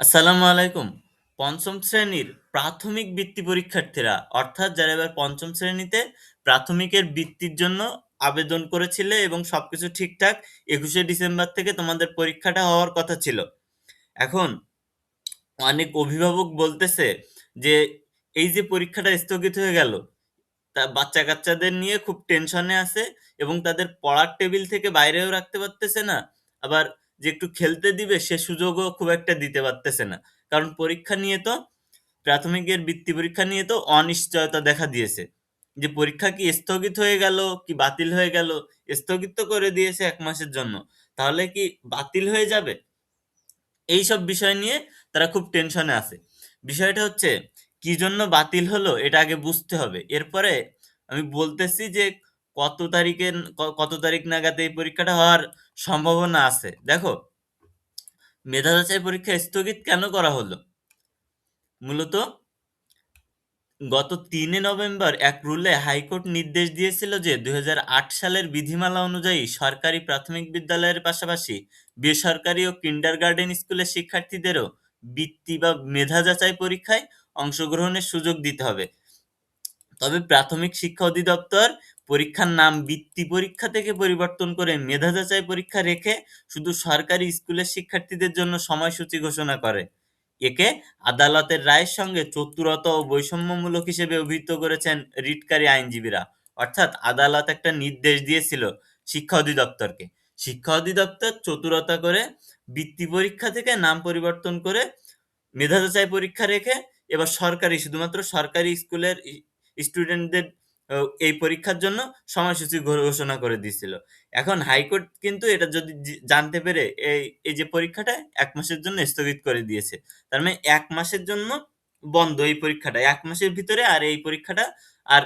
আসসালামু আলাইকুম। পঞ্চম শ্রেণির প্রাথমিক বৃত্তি পরীক্ষার্থীরা অর্থাৎ যারা এবার পঞ্চম শ্রেণীতে প্রাথমিকের বৃত্তির জন্য আবেদন করেছিলে এবং সবকিছু ঠিকঠাক ২১শে ডিসেম্বর থেকে তোমাদের পরীক্ষাটা হওয়ার কথা ছিল। এখন অনেক অভিভাবক বলতেছে যে, এই যে পরীক্ষাটা স্থগিত হয়ে গেল, তা বাচ্চা-কাচ্চাদের নিয়ে খুব টেনশনে আছে এবং তাদের পড়ার টেবিল থেকে বাইরেও রাখতে পারতেছে না। আবার যে একটু খেলতে দিবে, সে সুযোগও খুব একটা দিতে পারতেছে না। কারণ পরীক্ষা নিয়ে তো, প্রাথমিকের বৃত্তি পরীক্ষা নিয়ে তো অনিশ্চয়তা দেখা দিয়েছে। যে পরীক্ষা কি স্থগিত হয়ে গেল, কি বাতিল হয়ে গেল? স্থগিত তো করে দিয়েছে এক মাসের জন্য। তাহলে কি বাতিল হয়ে যাবে? এইসব বিষয় নিয়ে তারা খুব টেনশনে আছে। বিষয়টা হচ্ছে, কি জন্য বাতিল হলো, এটা আগে বুঝতে হবে। এরপরে আমি বলতেছি যে কত তারিখে কত তারিখ নাগাদ এই পরীক্ষাটা হওয়ার সম্ভাবনা আছে। দেখো, মেধা যাচাই পরীক্ষা স্থগিত কেন করা হলো? মূলত গত ৩ নভেম্বর এক রুলে হাইকোর্ট নির্দেশ দিয়েছিল যে ২০০৮ সালের বিধিমালা অনুযায়ী সরকারি প্রাথমিক বিদ্যালয়ের পাশাপাশি বেসরকারি ও কিন্ডারগার্টেন স্কুলের শিক্ষার্থীদেরও বৃত্তি বা মেধা যাচাই পরীক্ষায় অংশগ্রহণের সুযোগ দিতে হবে। তবে প্রাথমিক শিক্ষা অধিদপ্তর পরীক্ষার নাম বৃত্তি পরীক্ষা থেকে পরিবর্তন করে মেধা যাচাই পরীক্ষা রেখে শুধু সরকারি স্কুলের শিক্ষার্থীদের জন্য সময়সূচি ঘোষণা করে। একে আদালতের রায়ের সঙ্গে চতুরতা ও বৈষম্যমূলক হিসেবে অভিহিত করেছেন রিটকারী আইনজীবীরা। অর্থাৎ আদালত একটা নির্দেশ দিয়েছিল শিক্ষা অধিদপ্তরকে। শিক্ষা অধিদপ্তর চতুরতা করে বৃত্তি পরীক্ষা থেকে নাম পরিবর্তন করে মেধা যাচাই পরীক্ষা রেখে এবার সরকারি, শুধুমাত্র সরকারি স্কুলের স্টুডেন্টদের এই পরীক্ষার জন্য সময়সূচি ঘোষণা করে দিয়েছিল। এখন হাইকোর্ট কিন্তু এটা যদি জানতে পেরে এই, এই যে পরীক্ষাটা এক মাসের জন্য স্থগিত করে দিয়েছে। তার মানে এক মাসের জন্য বন্ধ এই পরীক্ষাটা। এক মাসের ভিতরে আর এই পরীক্ষাটা আর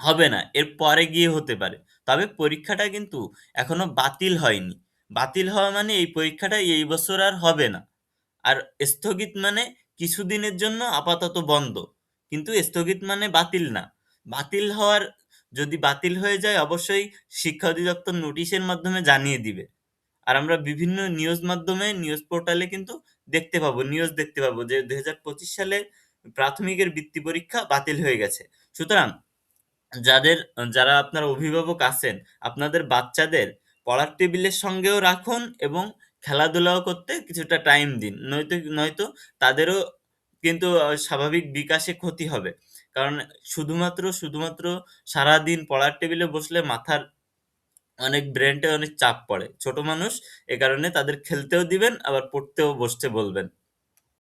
হবে না। এর পরে গিয়ে হতে পারে। তবে পরীক্ষাটা কিন্তু এখনও বাতিল হয়নি। বাতিল হওয়া মানে এই পরীক্ষাটা এই বছর আর হবে না। আর স্থগিত মানে কিছুদিনের জন্য আপাতত বন্ধ। কিন্তু স্থগিত মানে বাতিল না। বাতিল হওয়ার যদি বাতিল হয়ে যায় অবশ্যই শিক্ষা অধিদপ্তর নোটিশের মাধ্যমে জানিয়ে দিবে। আর আমরা বিভিন্ন নিউজ মাধ্যমে নিউজ পোর্টালে কিন্তু দেখতে পাবো, নিউজ দেখতে পাবো যে ২০২৫ সালে প্রাথমিকের বৃত্তি পরীক্ষা বাতিল হয়ে গেছে। সুতরাং যাদের যারা আপনার অভিভাবক আছেন, আপনাদের বাচ্চাদের পড়ার টেবিলের সঙ্গেও রাখুন এবং খেলাধুলাও করতে কিছুটা টাইম দিন। নয়তো নয়তো তাদেরও কিন্তু স্বাভাবিক বিকাশে ক্ষতি হবে। কারণ শুধুমাত্র, শুধুমাত্র সারাদিন পড়ার টেবিলে বসলে মাথার অনেক ব্রেনটা অনেক চাপ পড়ে। ছোট মানুষ এ কারণে তাদের খেলতেও দিবেন আবার পড়তেও বসতে বলবেন।